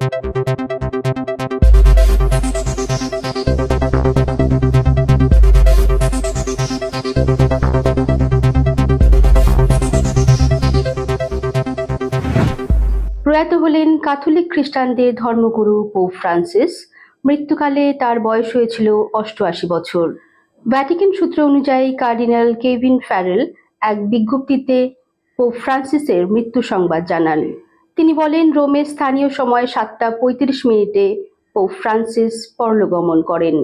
প্রয়াত হলেন ক্যাথলিক খ্রিস্টানদের ধর্মগুরু পোপ ফ্রান্সিস। মৃত্যুকালে তার বয়স হয়েছিল অষ্টআশি বছর। ভ্যাটিকান সূত্র অনুযায়ী কার্ডিনাল কেভিন ফ্যারেল এক বিজ্ঞপ্তিতে পোপ ফ্রান্সিসের মৃত্যু সংবাদ জানান। তিনি বলেন রোমে স্থানীয় সময় সাতটা পঁয়ত্রিশ মিনিটে পোপ ফ্রান্সিস পরলোগমন করেন।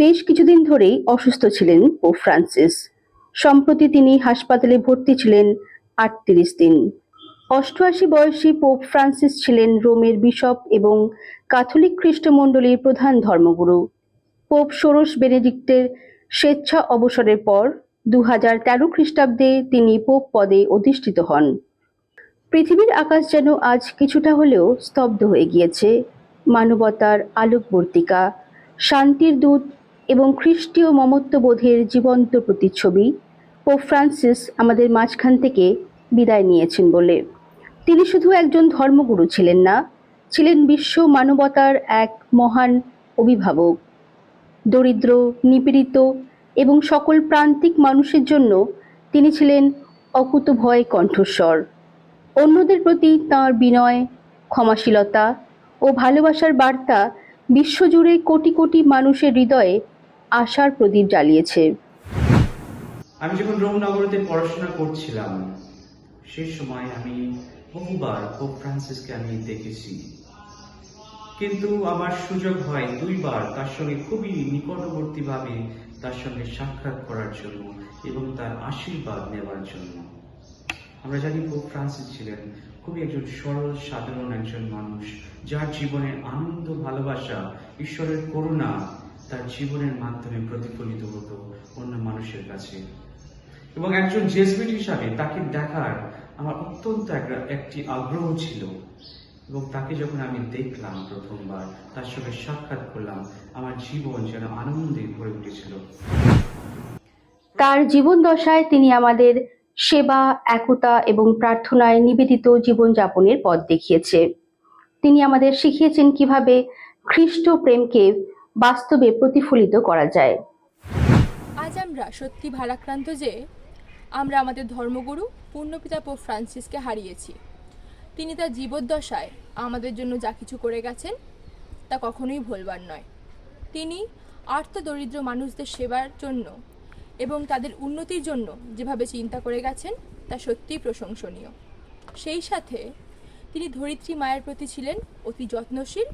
বেশ কিছুদিন ধরেই অসুস্থ ছিলেন পোপ ফ্রান্সিস। সম্প্রতি তিনি হাসপাতালে ভর্তি ছিলেন আটত্রিশ দিন। অষ্টআশি বয়সী পোপ ফ্রান্সিস ছিলেন রোমের বিশপ এবং ক্যাথলিক খ্রিস্টমণ্ডলীর প্রধান ধর্মগুরু। পোপ ষোড়শ বেনেডিক্টের স্বেচ্ছা অবসরের পর দু হাজার তেরো খ্রিস্টাব্দে তিনি পোপ পদে অধিষ্ঠিত হন। পৃথিবীর আকাশ যেন আজ কিছুটা হলেও স্তব্ধ হয়ে গিয়েছে। মানবতার আলোকবর্তিকা, শান্তির দূত এবং খ্রিস্টীয় মমত্ববোধের জীবন্ত প্রতিচ্ছবি পোপ ফ্রান্সিস আমাদের মাঝখান থেকে বিদায় নিয়েছেন বলে। তিনি শুধু একজন ধর্মগুরু ছিলেন না, ছিলেন বিশ্ব মানবতার এক মহান অভিভাবক। দরিদ্র, নিপীড়িত এবং সকল প্রান্তিক মানুষের জন্য তিনি ছিলেন অকুতভয় কণ্ঠস্বর। অন্যদের প্রতি তাঁর বিনয়, ক্ষমাশীলতা ও ভালোবাসার বার্তা বিশ্বজুড়ে কোটি কোটি মানুষের হৃদয়ে আশার প্রদীপ জ্বালিয়েছে। আমি যখন রোম নগরীতে পড়াশোনা করছিলাম সেই সময় আমি বহুবার পোপ ফ্রান্সিসকে আমি দেখেছি। কিন্তু আমার সুযোগ হয় দুইবার তার সঙ্গে খুবই নিকটবর্তীভাবে তার সঙ্গে সাক্ষাৎ করার জন্য এবং তার আশীর্বাদ নেওয়ার জন্য। আমরা জানি পোপ ফ্রান্সিস ছিলেন খুবই একজন সরল, সাধারণ একজন মানুষ, যার জীবনে আনন্দ, ভালোবাসা, ঈশ্বরের করুণা তার জীবনের মাধ্যমে প্রতিফলিত হতো অন্য মানুষের কাছে। এবং একজন জেসমিন হিসাবে তাকে দেখার আমার অত্যন্ত একটি আগ্রহ ছিল। এবং তাকে যখন আমি দেখলাম প্রথমবার, তার সঙ্গে সাক্ষাৎ করলাম, আমার জীবন যেন আনন্দে ভরে উঠেছিল। তার জীবন দশায় তিনি আমাদের সেবা, একতা এবং প্রার্থনায় নিবেদিত জীবনযাপনের পথ দেখিয়েছে। তিনি আমাদের শিখিয়েছেন কীভাবে খ্রিস্ট প্রেমকে বাস্তবে প্রতিফলিত করা যায়। আজ আমরা সত্যি ভারাক্রান্ত যে আমরা আমাদের ধর্মগুরু পূর্ণপিতা পোপ ফ্রান্সিসকে হারিয়েছি। তিনি তার জীবদ্দশায় আমাদের জন্য যা কিছু করে গেছেন, তা কখনোই ভুলবার নয়। তিনি আর্থদরিদ্র মানুষদের সেবার জন্য এবং তাদের উন্নতির জন্য যেভাবে চিন্তা করে গেছেন, তা সত্যিই প্রশংসনীয়। সেই সাথে তিনি ধরিত্রী মায়ের প্রতি ছিলেন অতি যত্নশীল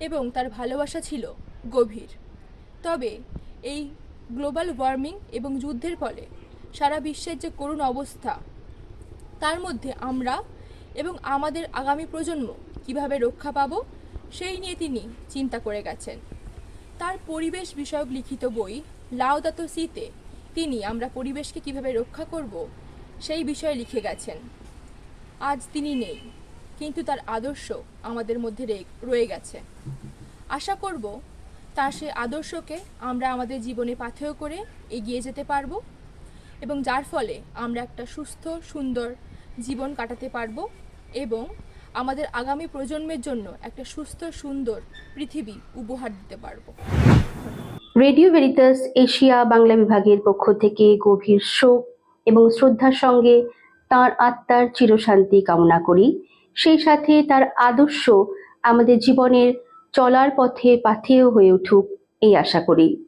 এবং তার ভালোবাসা ছিল গভীর। তবে এই গ্লোবাল ওয়ার্মিং এবং যুদ্ধের ফলে সারা বিশ্বের যে করুণ অবস্থা, তার মধ্যে আমরা এবং আমাদের আগামী প্রজন্ম কীভাবে রক্ষা পাব, সেই নিয়ে তিনি চিন্তা করে গেছেন। তার পরিবেশ বিষয়ক লিখিত বই লাউদাতো সিতে তিনি আমরা পরিবেশকে কীভাবে রক্ষা করব, সেই বিষয়ে লিখে গেছেন। আজ তিনি নেই, কিন্তু তার আদর্শ আমাদের মধ্যে রয়ে গেছে। আশা করব তার সে আদর্শকে আমরা আমাদের জীবনে পাথেয় করে এগিয়ে যেতে পারব এবং যার ফলে আমরা একটা সুস্থ, সুন্দর জীবন কাটাতে পারব এবং আমাদের আগামী প্রজন্মের জন্য একটা সুস্থ, সুন্দর পৃথিবী উপহার দিতে পারব। রেডিও ভেরিতাস এশিয়া বাংলা বিভাগের পক্ষ থেকে গভীর শোক এবং শ্রদ্ধার সঙ্গে তার আত্মার চিরশান্তি কামনা করি। সেই সাথে তার আদর্শ আমাদের জীবনের চলার পথে পাথেয় হয়ে উঠুক এই আশা করি।